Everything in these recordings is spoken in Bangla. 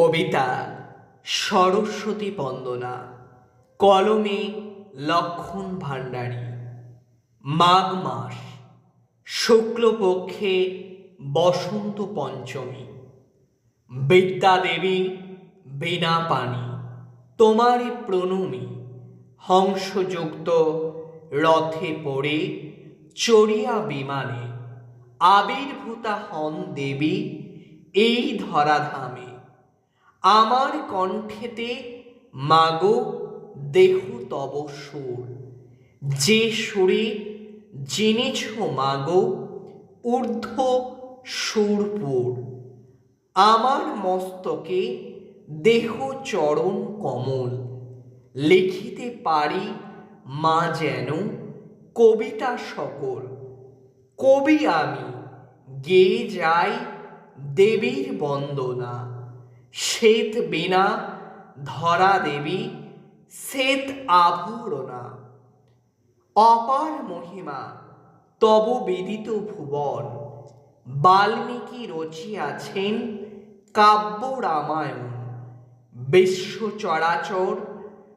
কবিতা সরস্বতী বন্দনা, কলমে লক্ষণ ভাণ্ডারী, মাঘ মাস, শুক্লপক্ষে বসন্ত পঞ্চমী বিদ্যা দেবী বিনা পানি, তোমারই প্রণমী, হংসযুক্ত রথে পড়ে চড়িয়া বিমানে, আবির্ভূতা হন দেবী এই ধরাধামে। আমার কণ্ঠেতে, মাগো দেহ তব সুর। যে সুরে জেনেছ মাগো, ঊর্ধ্ব সুরপুর। আমার মস্তকে দেহ চরণ কমল। লিখিতে পারি মা যেন কবিতা সকল। কবি আমি গেয়ে যাই দেবীর বন্দনা। শ্বেত বিনা ধরা দেবী, শ্বেত আভরণা। অপার মহিমা, তব বিদিত ভুবন। বাল্মীকি রচিয়াছেন কাব্য রামায়ণ। বিশ্ব চরাচর,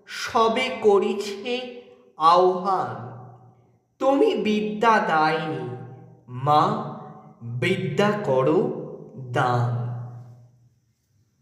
সবে করিছে আহ্বান। তুমি বিদ্যা দায়নি, মা, বিদ্যা করো দান।